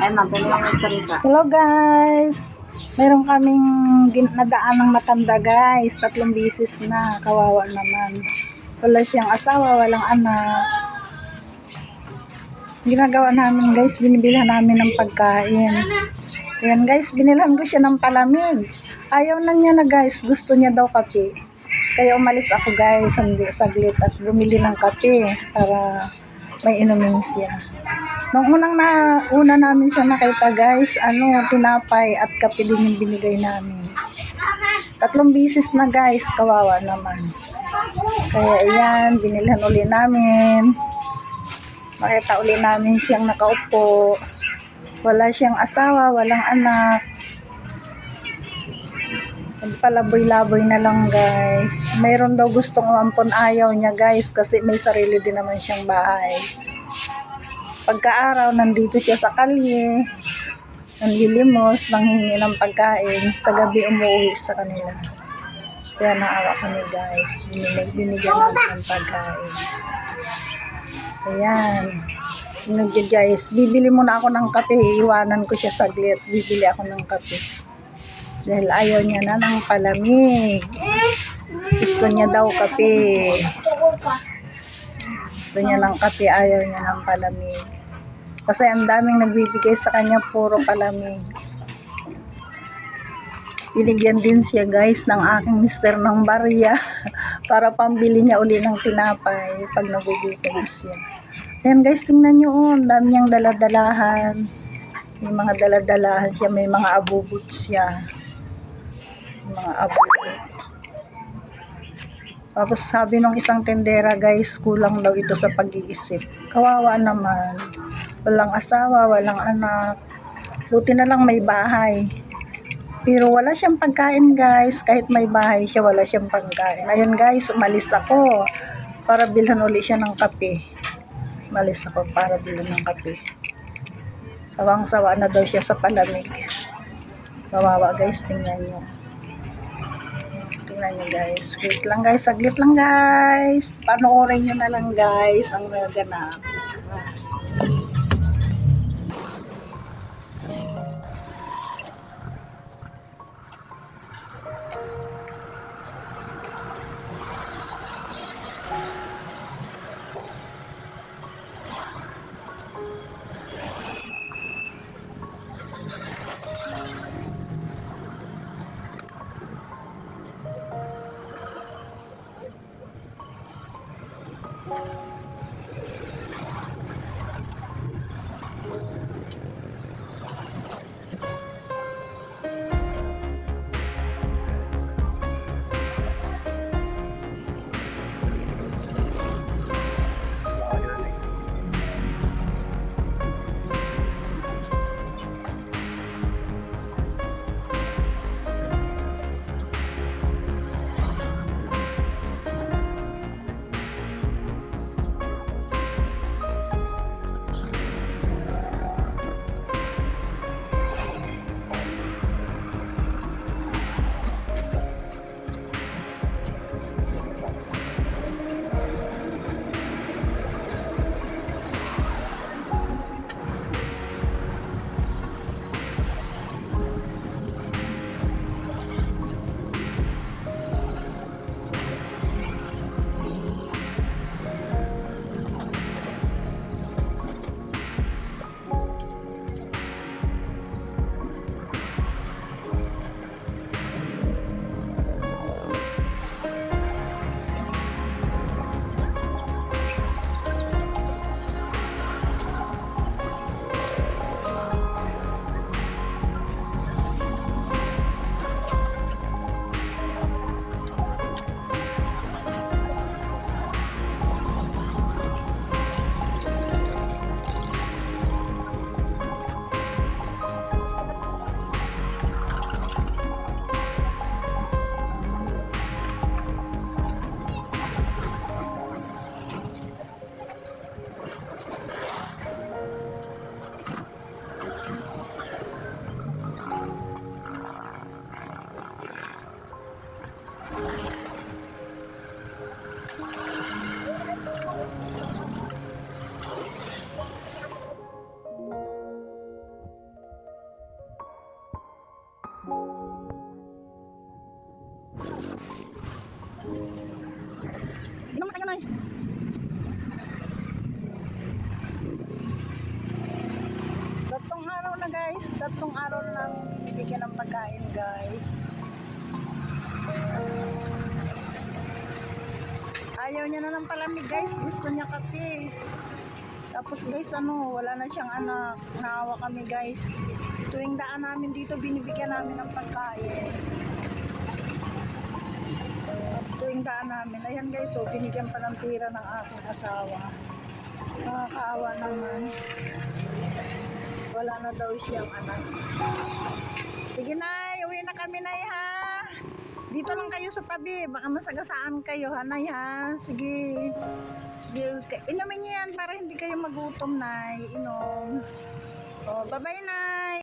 Hello guys! Meron kaming nadaan ng matanda guys. Tatlong bisis na. Kawawa naman. Wala siyang asawa, walang anak. Ginagawa namin guys, binibilhan namin ng pagkain. Ayan guys, binilhan ko siya ng palamig. Ayaw na niya na guys, gusto niya daw kape. Kaya umalis ako guys, saglit at bumili ng kape para may inumin siya. Nung unang na, una namin siya nakita guys, ano, tinapay at kape din yung binigay namin. Tatlong bisis na guys, kawawa naman. Kaya ayan, binilhan uli namin. Makita uli namin siyang nakaupo. Wala siyang asawa, walang anak. Nagpalaboy-laboy na lang guys. Mayroon daw gustong umampon ayaw niya guys kasi may sarili din naman siyang bahay. Pagkaaraw, nandito siya sa kalye. Nanlilimos, nanghingi ng pagkain. Sa gabi, umuwi sa kanila. Kaya naawa kami guys. Binilig, binigyan namin ng pagkain. Ayan. Sinugyo guys, bibili muna ako ng kape. Iiwanan ko siya saglit. Bibili ako ng kape. Dahil ayaw niya na ng palamig. Gusto niya daw kape. Gusto niya ng kape, ayaw niya ng palamig. Kasi ang daming nagbibigay sa kanya, puro palamig. Binigyan din siya guys ng aking mister ng barya para pambili niya uli ng tinapay pag nagugutom siya. Ayan guys, tingnan nyo oh, dami niyang daladalahan. May mga daladalahan siya, may mga abubot siya. Mga abubot. Tapos sabi nung isang tendera guys, kulang daw ito sa pag-iisip. Kawawa naman. Walang asawa, walang anak. Buti na lang may bahay. Pero wala siyang pagkain guys. Kahit may bahay siya, wala siyang pagkain. Ayun guys, umalis ako para bilhan uli siya ng kape. Umalis ako para bilhan ng kape. Sawang-sawa na daw siya sa palamig. Kawawa guys, tingnan nyo. Tingnan nyo guys. Wait lang guys, saglit lang guys. Panoorin nyo na lang guys ang naganap. you Ano Naman ayun. Ano Tatlong araw na guys. Tatlong araw na namin binibigyan ng pagkain guys. Ayaw niya na ng palamig guys. Gusto niya kape. Tapos guys, ano, wala na siyang anak. Naawa kami guys. Tuwing daan namin dito, binibigyan namin ng pagkain. Tuwing daan namin. Ayan, guys, so, binigyan pa ng pira ng aking asawa. Nakakaawa naman. Wala na daw siyang anak. Sige, Nay. Uwi na kami, Nay, ha? Dito lang kayo sa tabi. Baka masagasaan kayo, ha, Nay, ha? Sige. Sige. Inumin niyo yan para hindi kayo magutom, Nay. Inom. Oh, bye-bye, Nay.